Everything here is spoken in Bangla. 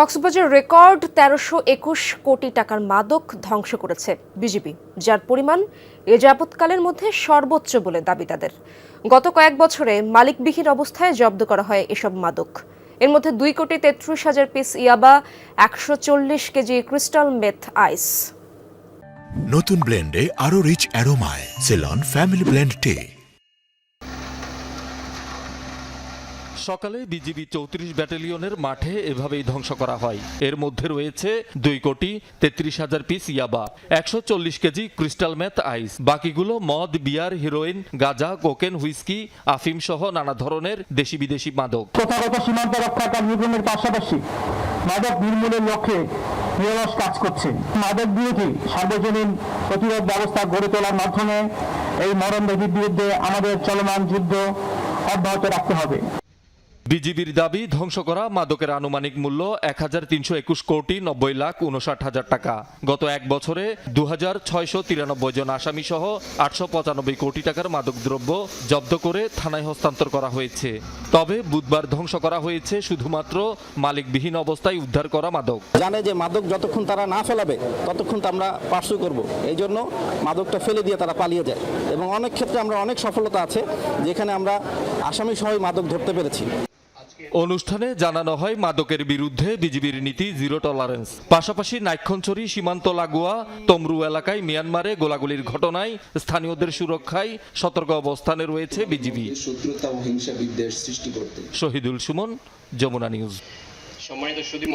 কক্সবাজার রেকর্ড তেরোশো একুশ কোটি টাকার মাদক ধ্বংস করেছে বিজিবি, যার পরিমাণ এ যাবৎকালের মধ্যে সর্বোচ্চ বলে দাবি তাদের। গত কয়েক বছরে মালিকবিহীন অবস্থায় জব্দ করা হয় এসব মাদক। এর মধ্যে দুই কোটি তেত্রিশ হাজার পিস ইয়াবা, একশো চল্লিশ কেজি ক্রিস্টাল মেথ আইস। নতুন ব্লেন্ডে আরও রিচ অ্যারোমায়, সেলন ফ্যামিলি ব্লেন্ড টে। সকালে বিজিবি চৌত্রিশ ব্যাটালিয়নের মাঠে এভাবেই ধ্বংস করা হয়। এর মধ্যে রয়েছে দুই কোটি তেত্রিশ হাজার পিস ইয়াবা, একশো চল্লিশ কেজি ক্রিস্টাল ম্যাথ আইস, বাকিগুলো মদ, বিয়ার, হিরোইন, গাঁজা, কোকেন, হুইস্কি, আফিম সহ নানা ধরনের দেশি বিদেশি মাদক। প্রথাগত সীমান্ত রক্ষা কার্যক্রমের পাশাপাশি মাদক নির্মূলের লক্ষ্যে নিরলস কাজ করছে। মাদক বিরোধী সার্বজনীন প্রতিরোধ ব্যবস্থা গড়ে তোলার মাধ্যমে এই মরণব্যাধির বিরুদ্ধে আমাদের চলমান যুদ্ধ অব্যাহত রাখতে হবে। বিজিবির দাবি, ধ্বংস করা মাদকের আনুমানিক মূল্য এক হাজার তিনশো একুশ কোটি নব্বই লাখ উনষাট হাজার টাকা। গত এক বছরে দু হাজার ছয়শো তিরানব্বই জন আসামি সহ আটশো পঁচানব্বই কোটি টাকার মাদকদ্রব্য জব্দ করে থানায় হস্তান্তর করা হয়েছে। তবে বুধবার ধ্বংস করা হয়েছে শুধুমাত্র মালিকবিহীন অবস্থায় উদ্ধার করা মাদক। জানে যে মাদক যতক্ষণ তারা না ফেলাবে, ততক্ষণ তো আমরা পার্সু করব। এই জন্য মাদকটা ফেলে দিয়ে তারা পালিয়ে যায়। এবং অনেক ক্ষেত্রে আমরা অনেক সফলতা আছে, যেখানে আমরা আসামি সহ মাদক ধরতে পেরেছি। অনুষ্ঠানে জানানো হয় মাদকের বিরুদ্ধে বিজিবির নীতি জিরো টলারেন্স। পাশাপাশি নাইক্ষণছড়ি সীমান্ত লাগোয়া তমরু এলাকায় মিয়ানমারে গোলাগুলির ঘটনায় স্থানীয়দের সুরক্ষায় সতর্ক অবস্থানে রয়েছে বিজিবি। শত্রুতা ও হিংসা বিদ্বেষ সৃষ্টি করতে। শহীদুল সুমন যমুনা নিউজ। সম্মানিত সুদী